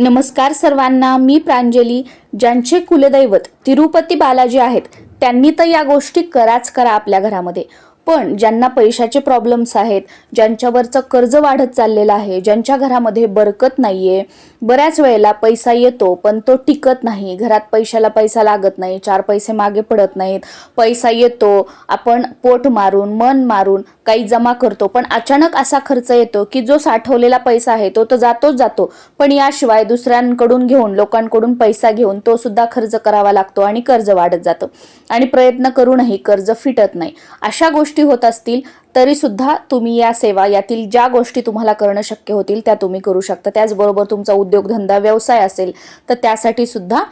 नमस्कार सर्वांना मी प्रांजली ज्यांचे कुलदैवत तिरुपती बालाजी आहेत त्यांनी तर या गोष्टी कराच करा आपल्या घरामध्ये. पण ज्यांना पैशाचे प्रॉब्लेम्स आहेत ज्यांच्यावरचं कर्ज वाढत चाललेलं आहे ज्यांच्या घरामध्ये बरकत नाहीये बऱ्याच वेळेला पैसा येतो पण तो टिकत नाही. घरात पैशाला पैसा लागत नाही चार पैसे मागे पडत नाहीत. पैसा येतो आपण पोट मारून मन मारून काही जमा करतो पण अचानक असा खर्च येतो की जो साठवलेला पैसा आहे तो तर जातोच जातो. पण याशिवाय दुसऱ्यांकडून घेऊन लोकांकडून पैसा घेऊन तो सुद्धा खर्च करावा लागतो आणि कर्ज वाढत जातं. आणि प्रयत्न करूनही कर्ज फिटत नाही. अशा गोष्टी होत असतील तरी सुद्धा तुम्ही या सेवा यातील ज्या गोष्टी तुम्हाला करणं शक्य होतील त्या तुम्ही करू शकता. त्याचबरोबर तुमचा उद्योगधंदा व्यवसाय असेल तर त्यासाठी सुद्धा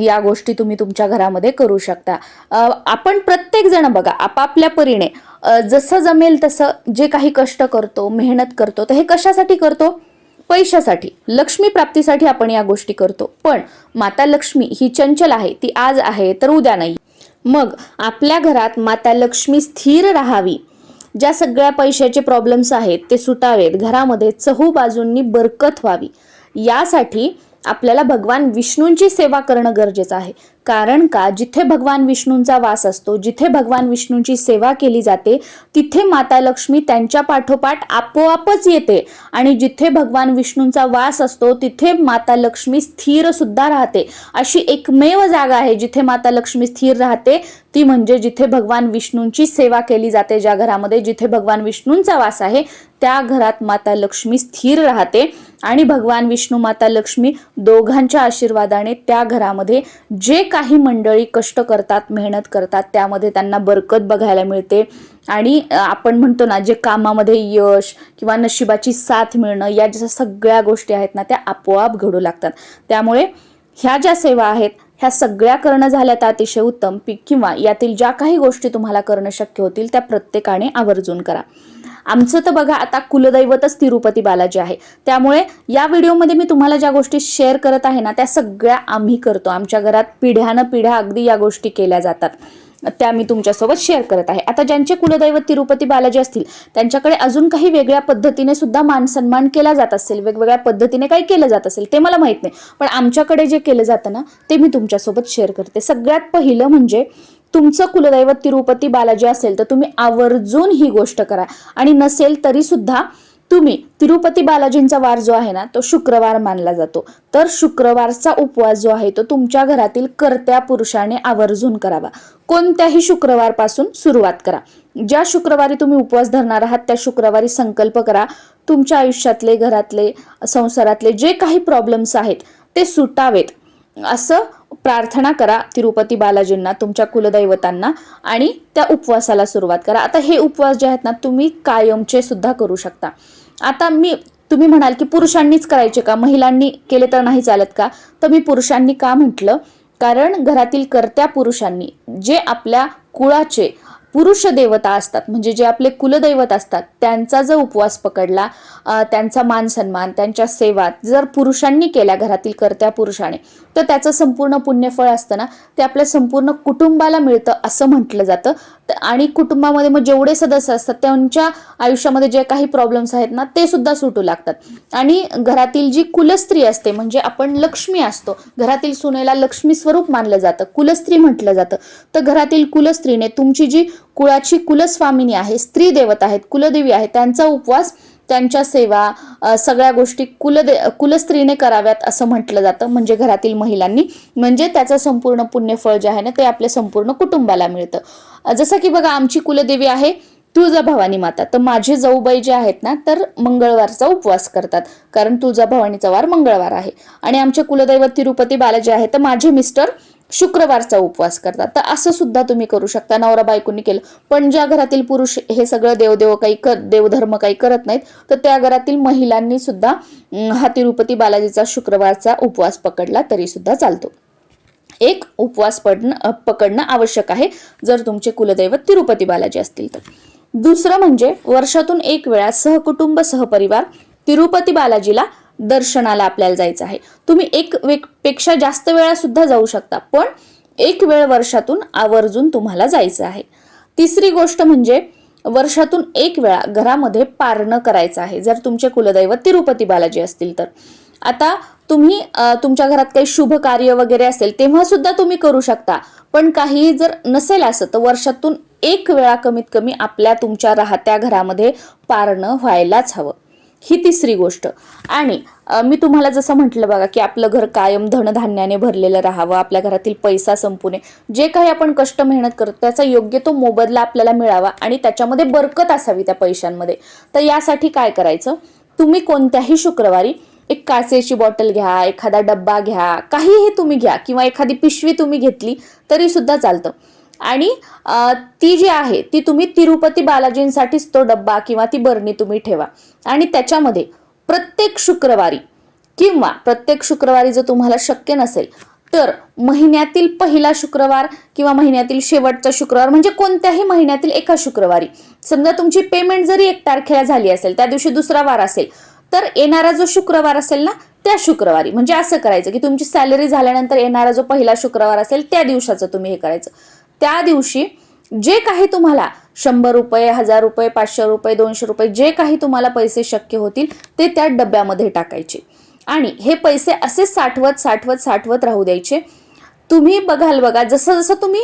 या गोष्टी तुम्ही तुमच्या घरामध्ये करू शकता. आपण प्रत्येक जण बघा आपापल्या परीने जसं जमेल तसं जे काही कष्ट करतो मेहनत करतो तर हे कशासाठी करतो? पैशासाठी. लक्ष्मी प्राप्तीसाठी आपण या गोष्टी करतो. पण माता लक्ष्मी ही चंचल आहे ती आज आहे तर उद्या नाही. मग आपल्या घरात माता लक्ष्मी स्थिर राहावी. ज्या सगळ्या पैशाचे प्रॉब्लेम्स आहेत ते सुटावेत. घरामध्ये चहू बाजूंनी बरकत व्हावी. यासाठी आपल्याला भगवान विष्णूंची सेवा करणं गरजेचं आहे. कारण का? जिथे भगवान विष्णूंचा वास असतो जिथे भगवान विष्णूंची सेवा केली जाते तिथे माता लक्ष्मी त्यांच्या पाठोपाठ आपोआपच येते. आणि जिथे भगवान विष्णूंचा वास असतो तिथे माता लक्ष्मी स्थिर सुद्धा राहते. अशी एकमेव जागा आहे जिथे माता लक्ष्मी स्थिर राहते ती म्हणजे जिथे भगवान विष्णूंची सेवा केली जाते ज्या घरामध्ये जिथे भगवान विष्णूंचा वास आहे त्या घरात माता लक्ष्मी स्थिर राहते. आणि भगवान विष्णू माता लक्ष्मी दोघांच्या आशीर्वादाने त्या घरामध्ये जे काही मंडळी कष्ट करतात मेहनत करतात त्यामध्ये त्यांना बरकत बघायला मिळते. आणि आपण म्हणतो ना जे कामामध्ये यश किंवा नशिबाची साथ मिळणं या ज्या सगळ्या गोष्टी आहेत ना त्या आपोआप घडू लागतात. त्यामुळे ह्या ज्या सेवा आहेत ह्या सगळ्या करणं झाल्या तर अतिशय उत्तम. पीक किंवा यातील ज्या काही गोष्टी तुम्हाला करणं शक्य होतील त्या प्रत्येकाने आवर्जून करा. आमचं तर बघा आता कुलदैवतच तिरुपती बालाजी आहे. त्यामुळे या व्हिडिओमध्ये मी तुम्हाला ज्या गोष्टी शेअर करत आहे ना त्या सगळ्या आम्ही करतो. आमच्या घरात पिढ्यानं पिढ्या अगदी या गोष्टी केल्या जातात. त्या मी तुमच्यासोबत शेअर करत आहे. आता ज्यांचे कुलदैवत तिरुपती बालाजी असतील त्यांच्याकडे अजून काही वेगळ्या पद्धतीने सुद्धा मान सन्मान केला जात असेल वेगवेगळ्या पद्धतीने काही केलं जात असेल ते मला माहीत नाही. पण आमच्याकडे जे केलं जातं ना ते मी तुमच्यासोबत शेअर करते. सगळ्यात पहिलं म्हणजे तुमचं कुलदैवत तिरुपती बालाजी असेल तर तुम्ही आवर्जून ही गोष्ट करा. आणि नसेल तरी सुद्धा तुम्ही तिरुपती बालाजींचा वार जो आहे ना तो शुक्रवार मानला जातो. तर शुक्रवारचा उपवास जो आहे तो तुमच्या घरातील कर्त्या पुरुषाने आवर्जून करावा. कोणत्याही शुक्रवारपासून सुरुवात करा. ज्या शुक्रवारी तुम्ही उपवास धरणार आहात त्या शुक्रवारी संकल्प करा. तुमच्या आयुष्यातले घरातले संसारातले जे काही प्रॉब्लेम्स आहेत ते सुटावेत. असं प्रार्थना करा तिरुपती बालाजींना तुमच्या कुलदैवतांना आणि त्या उपवासाला सुरुवात करा. आता हे उपवास जे आहेत ना तुम्ही कायमचे सुद्धा करू शकता. आता मी तुम्ही म्हणाल की पुरुषांनीच करायचे का? महिलांनी केले तर नाही चालत का? तर मी पुरुषांनी का म्हटलं? कारण घरातील कर्त्या पुरुषांनी जे आपल्या कुळाचे पुरुष देवता असतात म्हणजे जे आपले कुलदैवत असतात त्यांचा जर उपवास पकडला त्यांचा मान सन्मान त्यांच्या सेवा जर पुरुषांनी केल्या घरातील कर्त्या पुरुषाने तर त्याचं संपूर्ण पुण्यफळ असतं ना ते आपल्या संपूर्ण कुटुंबाला मिळतं असं म्हटलं जातं. आणि कुटुंबामध्ये मग जेवढे सदस्य असतात त्यांच्या आयुष्यामध्ये जे काही प्रॉब्लेम्स आहेत ना ते सुद्धा सुटू लागतात. आणि घरातील जी कुलस्त्री असते म्हणजे आपण लक्ष्मी असतो. घरातील सुनेला लक्ष्मी स्वरूप मानलं जातं कुलस्त्री म्हटलं जातं. तर घरातील कुलस्त्रीने तुमची जी कुळाची कुलस्वामिनी आहे स्त्री देवता आहेत कुलदेवी आहे त्यांचा उपवास त्यांच्या सेवा सगळ्या गोष्टी कुलदे कुलस्त्रीने कराव्यात असं म्हटलं जातं म्हणजे घरातील महिलांनी. म्हणजे त्याचं संपूर्ण पुण्यफळ जे आहे ना ते आपल्या संपूर्ण कुटुंबाला मिळतं. जसं की बघा आमची कुलदेवी आहे तुळजाभवानी माता. तर माझे जाऊबाई जे आहेत ना तर मंगळवारचा उपवास करतात. कारण तुळजाभवानीचा वार मंगळवार आहे. आणि आमचे कुलदैवत तिरुपती बालाजी आहे तर माझे मिस्टर शुक्रवारचा उपवास करतात. तर असं सुद्धा तुम्ही करू शकता. नवरा बायकोनी केलं. पण ज्या घरातील पुरुष हे सगळं देवदेव काही कर देवधर्म काही करत नाहीत तर त्या घरातील महिलांनी सुद्धा हा तिरुपती बालाजीचा शुक्रवारचा उपवास पकडला तरी सुद्धा चालतो. एक उपवास पडणं पकडणं आवश्यक आहे जर तुमचे कुलदैवत तिरुपती बालाजी असतील तर. दुसरं म्हणजे वर्षातून एक वेळा सहकुटुंब सहपरिवार तिरुपती बालाजीला दर्शनाला आपल्याला जायचं आहे. तुम्ही एक पेक्षा जास्त वेळा सुद्धा जाऊ शकता पण एक वेळ वर्षातून आवर्जून तुम्हाला जायचं आहे. तिसरी गोष्ट म्हणजे वर्षातून एक वेळा घरामध्ये पारणं करायचं आहे. जर तुमचे कुलदैवत तिरुपती बालाजी असतील तर. आता तुम्ही तुमच्या घरात काही शुभ कार्य वगैरे असेल तेव्हा सुद्धा तुम्ही करू शकता. पण काहीही जर नसेल असं तर वर्षातून एक वेळा कमीत कमी आपल्या तुमच्या राहत्या घरामध्ये पारणं व्हायलाच हवं. ही तिसरी गोष्ट. आणि मी तुम्हाला जसं म्हटलं बघा की आपलं घर कायम धनधान्याने भरलेलं राहावं आपल्या घरातील पैसा संपू नये जे काही आपण कष्ट मेहनत करतो त्याचा योग्य तो मोबदला आपल्याला मिळावा आणि त्याच्यामध्ये बरकत असावी त्या पैशांमध्ये. तर यासाठी काय करायचं? तुम्ही कोणत्याही शुक्रवारी एक काचेची बॉटल घ्या एखादा डब्बा घ्या काहीही तुम्ही घ्या किंवा एखादी पिशवी तुम्ही घेतली तरी सुद्धा चालतं. आणि ती जी आहे ती तुम्ही तिरुपती बालाजींसाठीच तो डब्बा किंवा ती बरणी तुम्ही ठेवा. आणि त्याच्यामध्ये प्रत्येक शुक्रवारी किंवा प्रत्येक शुक्रवारी जर तुम्हाला शक्य नसेल तर महिन्यातील पहिला शुक्रवार किंवा महिन्यातील शेवटचा शुक्रवार म्हणजे कोणत्याही महिन्यातील एका शुक्रवारी. समजा तुमची पेमेंट जरी एक तारखेला झाली असेल त्या दिवशी दुसरा वार असेल तर येणारा जो शुक्रवार असेल ना त्या शुक्रवारी. म्हणजे असं करायचं की तुमची सॅलरी झाल्यानंतर येणारा जो पहिला शुक्रवार असेल त्या दिवसाचं तुम्ही हे करायचं. त्या दिवशी जे काही तुम्हाला शंभर रुपये हजार रुपये पाचशे रुपये दोनशे रुपये जे काही तुम्हाला पैसे शक्य होतील ते त्या डब्यामध्ये टाकायचे. आणि हे पैसे असे साठवत साठवत साठवत राहू द्यायचे. तुम्ही बघाल बघा जसं जसं तुम्ही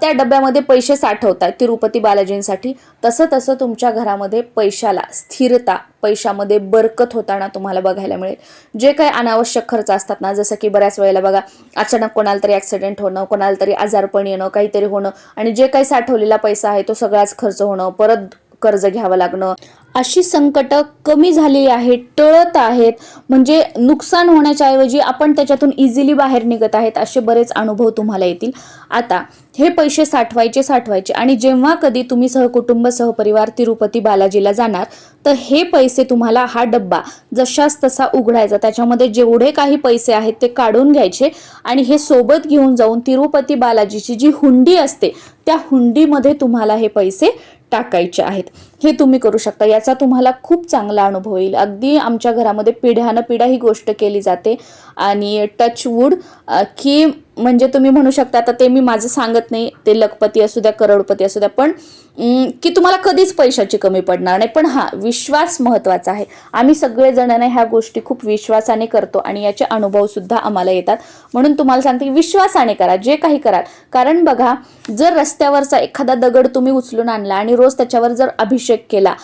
त्या डब्यामध्ये पैसे साठवताय तिरुपती बालाजींसाठी तसं तसं तुमच्या घरामध्ये पैशाला स्थिरता पैशामध्ये बरकत होताना तुम्हाला बघायला मिळेल. जे काही अनावश्यक खर्च असतात ना जसं की बऱ्याच वेळेला बघा अचानक कोणाला तरी ॲक्सिडेंट होणं कोणाला तरी आजारपण येणं काहीतरी होणं आणि जे काही साठवलेला पैसा आहे तो सगळाच खर्च होणं परत कर्ज घ्यावं लागणं. अशी संकट कमी झालेली आहेत टळत आहेत. म्हणजे नुकसान होण्याच्या ऐवजी आपण त्याच्यातून इझिली बाहेर निघत आहेत असे बरेच अनुभव तुम्हाला येतील. आता हे पैसे साठवायचे साठवायचे. आणि जेव्हा कधी तुम्ही सहकुटुंब सहपरिवार तिरुपती बालाजीला जाणार तर हे पैसे तुम्हाला हा डब्बा जशाच तसा उघडायचा. त्याच्यामध्ये जेवढे काही पैसे आहेत ते काढून घ्यायचे आणि हे सोबत घेऊन जाऊन तिरुपती बालाजीची जी हुंडी असते त्या हुंडीमध्ये तुम्हाला हे पैसे टाकायचे आहेत. हे तुम्ही करू शकता. याचा तुम्हाला खूप चांगला अनुभव येईल. अगदी आमच्या घरामध्ये पिढ्यानं पिढ्या ही गोष्ट केली जाते. आणि टच वूड की म्हणजे तुम्ही म्हणू शकता आता ते मी माझं सांगत नाही ते लखपती असू द्या करोडपती असू द्या पण की तुम्हाला कधीच पैशाची कमी पडणार नाही. पण हा विश्वास महत्त्वाचा आहे. आम्ही सगळेजणांना ह्या गोष्टी खूप विश्वासाने करतो आणि याचे अनुभव सुद्धा आम्हाला येतात. म्हणून तुम्हाला सांगते की विश्वासाने करा जे काही कराल. कारण बघा जर रस्त्यावरचा एखादा दगड तुम्ही उचलून आणला आणि रोज त्याच्यावर जर अभिषेक केला.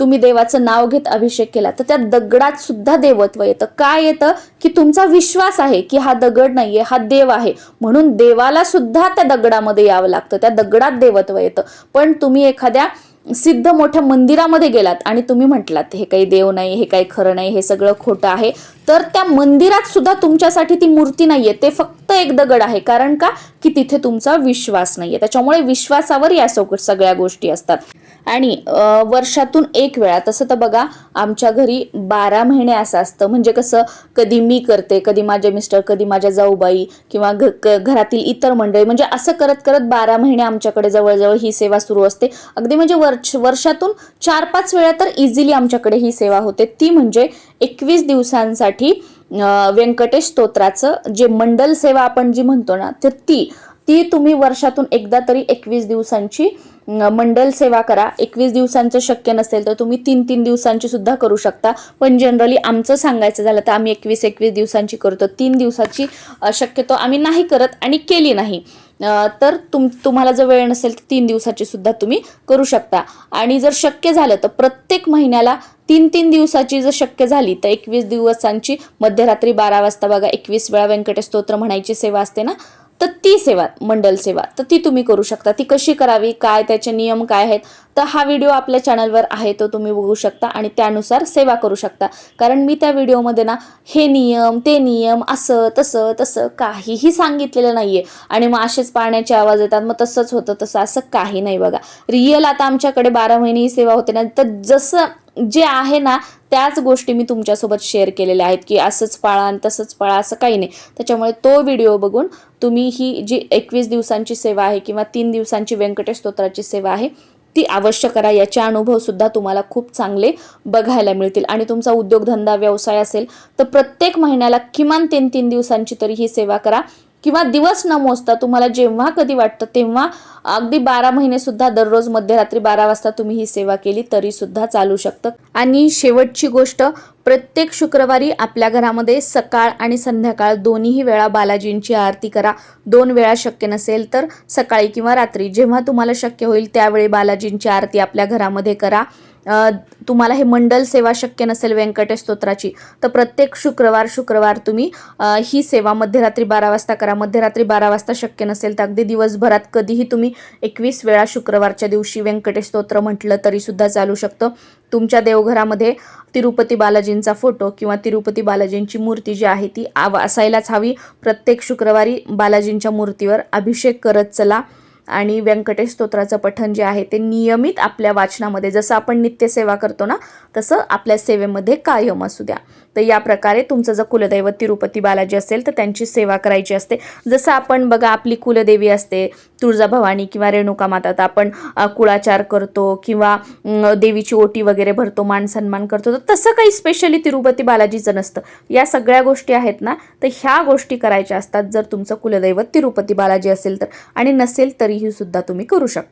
तुम्ही देवाचं नाव घेत अभिषेक केला. तर त्या दगडात सुद्धा देवत्व येतं. काय येतं? की तुमचा विश्वास आहे की हा दगड नाहीये हा देव आहे. म्हणून देवाला सुद्धा त्या दगडामध्ये यावं लागतं. त्या दगडात देवत्व येतं. पण तुम्ही एखाद्या सिद्ध मोठ्या मंदिरामध्ये गेलात आणि तुम्ही म्हटलात हे काही देव नाही हे काही खरं नाही हे सगळं खोटं आहे. तर त्या मंदिरात सुद्धा तुमच्यासाठी ती मूर्ती नाहीये ते फक्त एक दगड आहे. कारण का? की तिथे तुमचा विश्वास नाहीये. त्याच्यामुळे विश्वासावर या सगळ्या गोष्टी असतात. आणि वर्षातून एक वेळा तसं तर बघा आमच्या घरी बारा महिने असं असतं. म्हणजे कसं कधी मी करते कधी माझे मिस्टर कधी माझ्या जाऊबाई किंवा घ क- घरातील इतर मंडळी. म्हणजे असं करत करत बारा महिने आमच्याकडे जवळजवळ ही सेवा सुरू असते. अगदी म्हणजे वर वर्षातून चार पाच वेळा तर इझिली आमच्याकडे ही सेवा होते. ती म्हणजे एकवीस दिवसांसाठी व्यंकटेश स्तोत्राचं जे मंडल सेवा आपण जी म्हणतो ना तर ती ती तुम्ही वर्षातून एकदा तरी एकवीस दिवसांची मंडल सेवा करा. एकवीस दिवसांचं शक्य नसेल तर तुम्ही तीन तीन दिवसांची सुद्धा करू शकता. पण जनरली आमचं सांगायचं झालं तर आम्ही एकवीस एकवीस दिवसांची करतो. तीन दिवसाची शक्यतो आम्ही नाही करत आणि केली नाही. तर तुम तुम्हाला जर वेळ नसेल तर तीन दिवसाची सुद्धा तुम्ही करू शकता. आणि जर शक्य झालं तर प्रत्येक महिन्याला तीन तीन दिवसाची जर शक्य झाली तर एकवीस दिवसांची मध्यरात्री बारा वाजता बघा एकवीस वेळा व्यंकटेश स्तोत्र म्हणायची सेवा असते ना? तर ती सेवा मंडल सेवा तर ती तुम्ही करू शकता. ती कशी करावी काय त्याचे नियम काय आहेत तर हा व्हिडिओ आपल्या चॅनलवर आहे तो तुम्ही बघू शकता आणि त्यानुसार सेवा करू शकता. कारण मी त्या व्हिडिओमध्ये ना हे नियम ते नियम असं तसं तसं काहीही सांगितलेलं नाही आहे आणि मग असेच पाण्याचे आवाज येतात मग तसंच होतं तसं असं काही नाही बघा. रिअल आता आमच्याकडे बारा महिने ही सेवा होते ना तर जसं जे आहे ना त्याच गोष्टी मी तुमच्यासोबत शेअर केलेल्या आहेत की असंच पाळा आणि तसंच पाळा असं काही नाही. त्याच्यामुळे तो व्हिडिओ बघून तुम्ही ही जी एकवीस दिवसांची सेवा आहे किंवा तीन दिवसांची व्यंकटेश स्तोत्राची सेवा आहे ती अवश्य करा. याचे अनुभवसुद्धा तुम्हाला खूप चांगले बघायला मिळतील. आणि तुमचा उद्योगधंदा व्यवसाय असेल तर प्रत्येक महिन्याला किमान तीन तीन दिवसांची तरी ही सेवा करा. किंवा दिवस न मोजता तुम्हाला जेव्हा कधी वाटतं तेव्हा अगदी बारा महिने सुद्धा दररोज मध्यरात्री बारा वाजता तुम्ही ही सेवा केली तरी सुद्धा चालू शकतं. आणि शेवटची गोष्ट प्रत्येक शुक्रवारी आपल्या घरामध्ये सकाळ आणि संध्याकाळ दोन्हीही वेळा बालाजींची आरती करा. दोन वेळा शक्य नसेल तर सकाळी किंवा रात्री जेव्हा तुम्हाला शक्य होईल त्यावेळी बालाजींची आरती आपल्या घरामध्ये करा. तुम्हाला हे मंडल सेवा शक्य नसेल व्यंकटेश स्तोत्राची तर प्रत्येक शुक्रवार शुक्रवार तुम्ही ही सेवा मध्यरात्री बारा वाजता करा. मध्यरात्री बारा वाजता शक्य नसेल तर अगदी दिवसभरात कधीही तुम्ही एकवीस वेळा शुक्रवारच्या दिवशी व्यंकटेश स्तोत्र म्हटलं तरी सुद्धा चालू शकतं. तुमच्या देवघरामध्ये तिरुपती बालाजींचा फोटो किंवा तिरुपती बालाजींची मूर्ती जी आहे ती आव असायलाच हवी. प्रत्येक शुक्रवारी बालाजींच्या मूर्तीवर अभिषेक करत चला. आणि व्यंकटेश स्तोत्राचं पठण जे आहे ते नियमित आपल्या वाचनामध्ये जसं आपण नित्यसेवा करतो ना तसं आपल्या सेवेमध्ये कायम असू द्या. तर या प्रकारे तुमचं जर कुलदैवत तिरुपती बालाजी असेल तर त्यांची सेवा करायची असते. जसं आपण बघा आपली कुलदेवी असते तुळजाभवानी किंवा रेणुका माता आपण कुळाचार करतो किंवा देवीची ओटी वगैरे भरतो मान सन्मान करतो तर तसं काही स्पेशली तिरुपती बालाजीचं नसतं. या सगळ्या गोष्टी आहेत ना तर ह्या गोष्टी करायच्या असतात जर तुमचं कुलदैवत तिरुपती बालाजी असेल तर. आणि नसेल तरीही सुद्धा तुम्ही करू शकता.